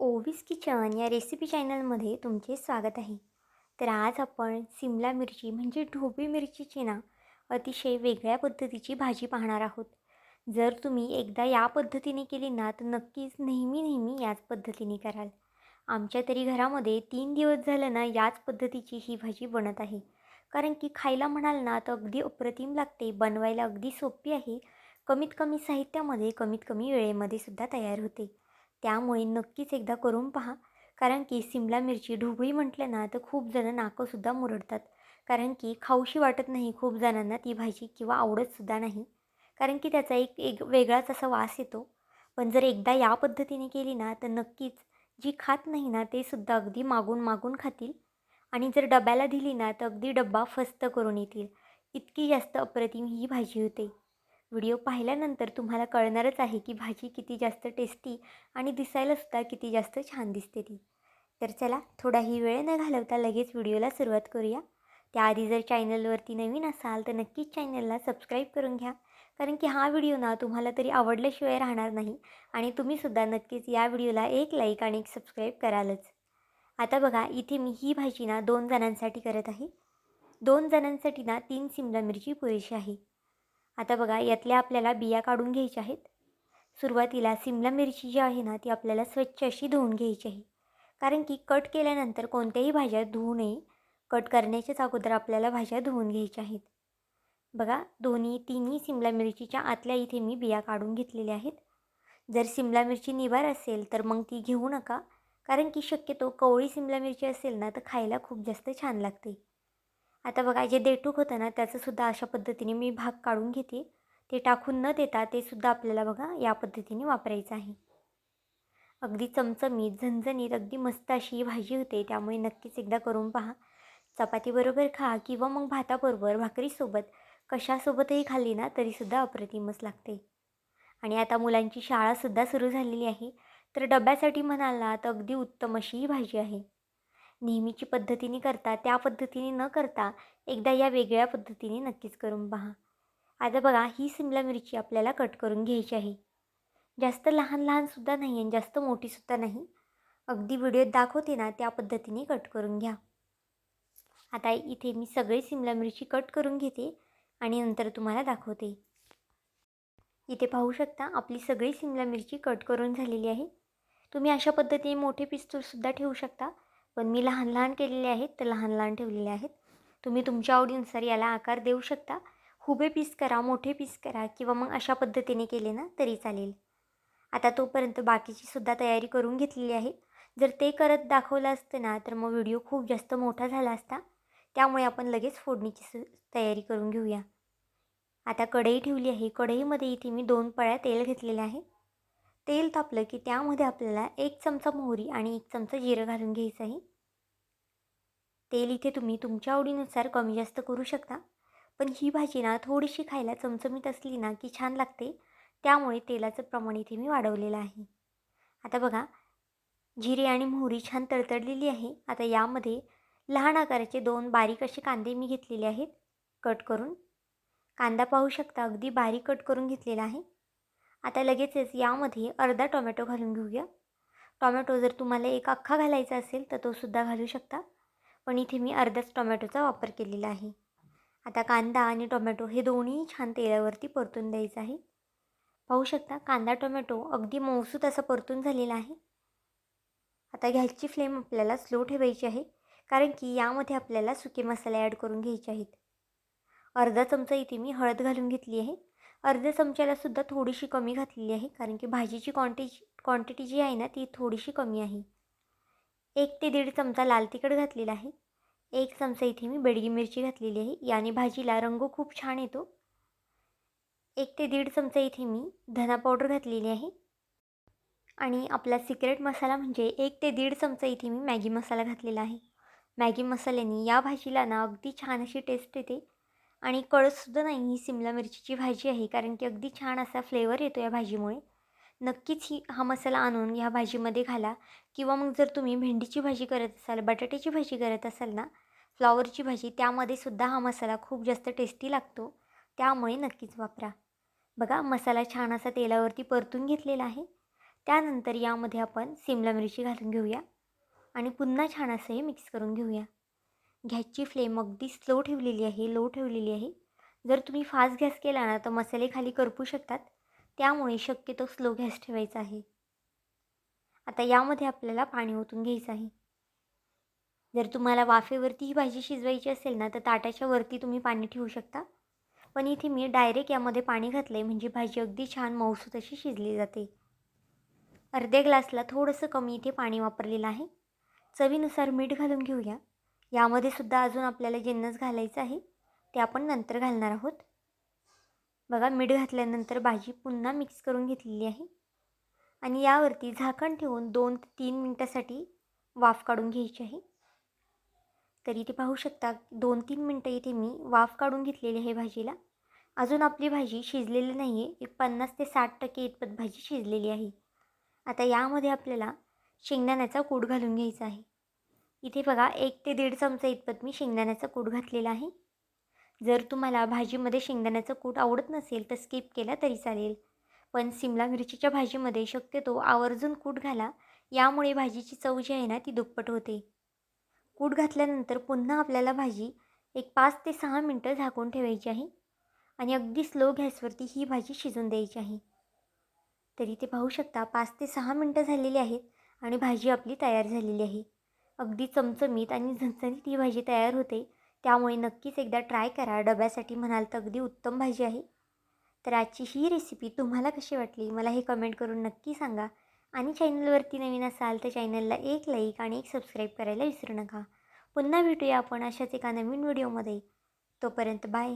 ओवीस kitchen या recipe चॅनलमध्ये तुमचे स्वागत आहे. तर आज आपण सिमला मिरची म्हणजे ढोबी मिरचीची ना अतिशय वेगळ्या पद्धतीची भाजी पाहणार आहोत. जर तुम्ही एकदा या पद्धतीने केली ना तर नक्कीच नेहमी नेहमी याच पद्धतीने कराल. आमच्या तरी घरामध्ये तीन दिवस झालं ना याच पद्धतीची ही भाजी बनत आहे. कारण की खायला म्हणाल ना तर अगदी अप्रतिम लागते बनवायला अगदी सोपी आहे. कमीत कमी साहित्यामध्ये कमीत कमी वेळेमध्ये सुद्धा तयार होते. त्यामुळे नक्कीच एकदा करून पहा. कारण की सिमला मिरची ढोबळी म्हटलं ना तर खूप जणं नाकंसुद्धा मुरडतात. कारण की खाऊशी वाटत नाही खूप जणांना ती भाजी किंवा आवडतसुद्धा नाही. कारण की त्याचा एक एक वेगळाच असा वास येतो. पण जर एकदा या पद्धतीने केली ना तर नक्कीच जी खात नाही ना ते सुद्धा अगदी मागून मागून खातील. आणि जर डब्याला दिली ना तर अगदी डब्बा फस्त करून येतील. इतकी जास्त अप्रतिम ही भाजी होते. व्हिडिओ पाहिल्यानंतर तुम्हाला कळणारच आहे की भाजी किती जास्त टेस्टी आणि दिसायलासुद्धा किती जास्त छान दिसते ती. तर चला थोडाही वेळ न घालवता लगेच व्हिडिओला सुरुवात करूया. त्याआधी जर चॅनलवरती नवीन असाल तर नक्कीच चॅनलला सबस्क्राईब करून घ्या. कारण की हा व्हिडिओ ना तुम्हाला तरी आवडल्याशिवाय राहणार नाही आणि तुम्हीसुद्धा नक्कीच या व्हिडिओला एक लाईक आणि एक सबस्क्राईब करालच. आता बघा इथे मी ही भाजी ना दोन जणांसाठी करत आहे. दोन जणांसाठी ना तीन सिमला मिरची पुरेशी आहे. आता बघा यातल्या आपल्याला बिया काढून घ्यायच्या आहेत. सुरुवातीला सिमला मिरची जी आहे ना ती आपल्याला स्वच्छ अशी धुवून घ्यायची आहे. कारण की कट केल्यानंतर कोणत्याही भाज्या धुवू नये. कट करण्याच्याच अगोदर आपल्याला भाज्या धुवून घ्यायच्या आहेत. बघा दोन्ही तिन्ही सिमला मिरचीच्या आतल्या इथे मी बिया काढून घेतलेल्या आहेत. जर सिमला मिरची निवार असेल तर मग ती घेऊ नका. कारण की शक्यतो कवळी सिमला मिरची असेल ना तर खायला खूप जास्त छान लागते. आता बघा जे देटूक होतं ना त्याचंसुद्धा अशा पद्धतीने मी भाग काढून घेते. ते टाकून न देता ते सुद्धा आपल्याला बघा या पद्धतीने वापरायचं आहे. अगदी चमचमीत झणझणीत अगदी मस्त अशी ही भाजी होते. त्यामुळे नक्कीच एकदा करून पहा. चपातीबरोबर खा किंवा मग भाताबरोबर भाकरीसोबत कशासोबतही खाल्ली ना तरीसुद्धा अप्रतिमच लागते. आणि आता मुलांची शाळासुद्धा सुरू झालेली आहे. तर डब्यासाठी म्हणाल ना तर अगदी उत्तम अशी ही भाजी आहे. नेहमीची पद्धतीने करता त्या पद्धतीने न करता एकदा या वेगळ्या पद्धतीने नक्कीच करून पहा. आता बघा ही सिमला मिरची आपल्याला कट करून घ्यायची आहे. जास्त लहान लहानसुद्धा नाही आणि जास्त मोठीसुद्धा नाही. अगदी व्हिडिओत दाखवते ना त्या पद्धतीने कट करून घ्या. आता इथे मी सगळी सिमला मिरची कट करून घेते आणि नंतर तुम्हाला दाखवते. इथे पाहू शकता आपली सगळी सिमला मिरची कट करून झालेली आहे. तुम्ही अशा पद्धतीने मोठे पिस्तूलसुद्धा ठेवू शकता. पण मी लहान लहान केलेले आहेत तर लहान लहान ठेवलेले आहेत. तुम्ही तुमच्या आवडीनुसार याला आकार देऊ शकता. हुबे पीस करा मोठे पीस करा किंवा मग अशा पद्धतीने केले ना तरी चालेल. आता तोपर्यंत बाकीची सुद्धा तयारी करून घेतलेली आहे. जर ते करत दाखवलं असतं ना तर मग व्हिडिओ खूप जास्त मोठा झाला असता. त्यामुळे आपण लगेच फोडणीची सु तयारी करून घेऊया. आता कढई ठेवली आहे. कढईमध्ये इथे मी दोन पळ्या तेल घेतलेलं आहे. तेल तापलं की त्यामध्ये आपल्याला एक चमचा मोहरी आणि एक चमचा जिरं घालून घ्यायचं आहे. तेल इथे तुम्ही तुमच्या आवडीनुसार कमी जास्त करू शकता. पण ही भाजी ना थोडीशी खायला चमचमीत असली ना की छान लागते. त्यामुळे तेलाचं प्रमाण इथे मी वाढवलेलं आहे. आता बघा जिरे आणि मोहरी छान तडतडलेली आहे. आता यामध्ये लहान आकाराचे दोन बारीक असे कांदे मी घेतलेले आहेत. कट करून. कांदा पाहू शकता अगदी बारीक कट करून घेतलेला आहे. आता लगेचच यामध्ये अर्धा टोमॅटो घालून घेऊया. टोमॅटो जर तुम्हाला एक अख्खा घालायचा असेल तर तो सुद्धा घालू शकता. पण इथे मी अर्धाच टोमॅटोचा वापर केलेला आहे. आता कांदा आणि टोमॅटो हे दोन्ही छान तेलावरती परतून द्यायचं आहे. पाहू शकता कांदा टोमॅटो अगदी मौसूत असं परतून झालेला आहे. आता गॅसची फ्लेम आपल्याला स्लो ठेवायची आहे कारण की यामध्ये आपल्याला सुके मसाले ॲड करून घ्यायचे आहेत. अर्धा चमचा इथे मी हळद घालून घेतली आहे. अर्ध्या चमच्यालासुद्धा थोडीशी कमी घातलेली आहे कारण की भाजीची क्वांटिटी क्वांटिटी जी आहे ना ती थोडीशी कमी आहे. एक ते दीड चमचा लाल तिखट घातलेला आहे. एक चमचा इथे मी बेडगी मिरची घातलेली आहे. याने भाजीला रंग खूप छान येतो. एक ते दीड चमचा इथे मी धना पावडर घातलेली आहे. आणि आपला सिक्रेट मसाला म्हणजे एक ते दीड चमचा इथे मी मॅगी मसाला घातलेला आहे. मॅगी मसाल्याने या भाजीला ना अगदी छान अशी टेस्ट येते. आणि कळतसुद्धा नाही ही सिमला मिरचीची भाजी आहे कारण की अगदी छान असा फ्लेवर येतो या भाजीमुळे. नक्कीच ही हा मसाला आणून ह्या भाजीमध्ये घाला. किंवा मग जर तुम्ही भेंडीची भाजी करत असाल बटाट्याची भाजी करत असाल ना फ्लॉवरची भाजी त्यामध्ये सुद्धा हा मसाला खूप जास्त टेस्टी लागतो. त्यामुळे नक्कीच वापरा. बघा मसाला छान असा तेलावरती परतून घेतलेला आहे. त्यानंतर यामध्ये आपण सिमला मिरची घालून घेऊया. आणि पुन्हा छान असं हे मिक्स करून घेऊया. गॅसची फ्लेम अगदी स्लो ठेवलेली आहे लो ठेवलेली आहे. जर तुम्ही फास्ट गॅस केला ना तर मसाले खाली करपू शकतात. त्यामुळे शक्यतो स्लो गॅस ठेवायचा आहे. आता यामध्ये आपल्याला पाणी ओतून घ्यायचं आहे. जर तुम्हाला वाफेवरती ही भाजी शिजवायची असेल ना तर ताटाच्या वरती तुम्ही पाणी ठेवू शकता. पण इथे मी डायरेक्ट यामध्ये पाणी घातलं आहे म्हणजे भाजी अगदी छान मऊसूत अशी शिजली जाते. अर्ध्या ग्लासला थोडंसं कमी इथे पाणी वापरलेलं आहे. चवीनुसार मीठ घालून घेऊया. यामध्ये सुद्धा अजून आपल्याला जिन्नस घालायचं आहे ते आपण नंतर घालणार आहोत. बघा मीठ घातल्यानंतर भाजी पुन्हा मिक्स करून घेतलेली आहे. आणि यावरती झाकण ठेवून दोन ते तीन मिनटासाठी वाफ काढून घ्यायची आहे. तर इथे पाहू शकता दोन तीन मिनटं इथे मी वाफ काढून घेतलेली आहे भाजीला. अजून आपली भाजी शिजलेली नाही आहे एक पन्नास ते साठ टक्के इतपत भाजी शिजलेली आहे. आता यामध्ये आपल्याला शेंगदाण्याचा कूट घालून घ्यायचा आहे. इथे बघा एक ते दीड चमचा इतपत मी शेंगदाण्याचा कूट घातलेला आहे. जर तुम्हाला भाजीमध्ये शेंगदाण्याचं कूट आवडत नसेल तर स्किप केला तरी चालेल. पण सिमला मिरचीच्या भाजीमध्ये शक्यतो आवर्जून कूट घाला यामुळे भाजीची चव जी आहे ना ती दुप्पट होते. कूट घातल्यानंतर पुन्हा आपल्याला भाजी एक पाच ते सहा मिनटं झाकून ठेवायची आहे आणि अगदी स्लो गॅसवरती ही भाजी शिजून द्यायची आहे. तरी ते पाहू शकता पाच ते सहा मिनटं झालेली आहेत आणि भाजी आपली तयार झालेली आहे. अगदी चमचमीत आणि झणझणीत ही भाजी तयार होते. त्यामुळे नक्कीच एकदा ट्राय करा. डब्यासाठी म्हणाल तर अगदी उत्तम भाजी आहे. तर आजची ही रेसिपी तुम्हाला कशी वाटली? मला हे कमेंट करून नक्की सांगा. आणि चॅनलवरती नवीन असाल तर चॅनलला एक लाईक आणि एक सबस्क्राईब करायला विसरू नका. पुन्हा भेटूया आपण अशाच एका नवीन व्हिडिओमध्ये तोपर्यंत बाय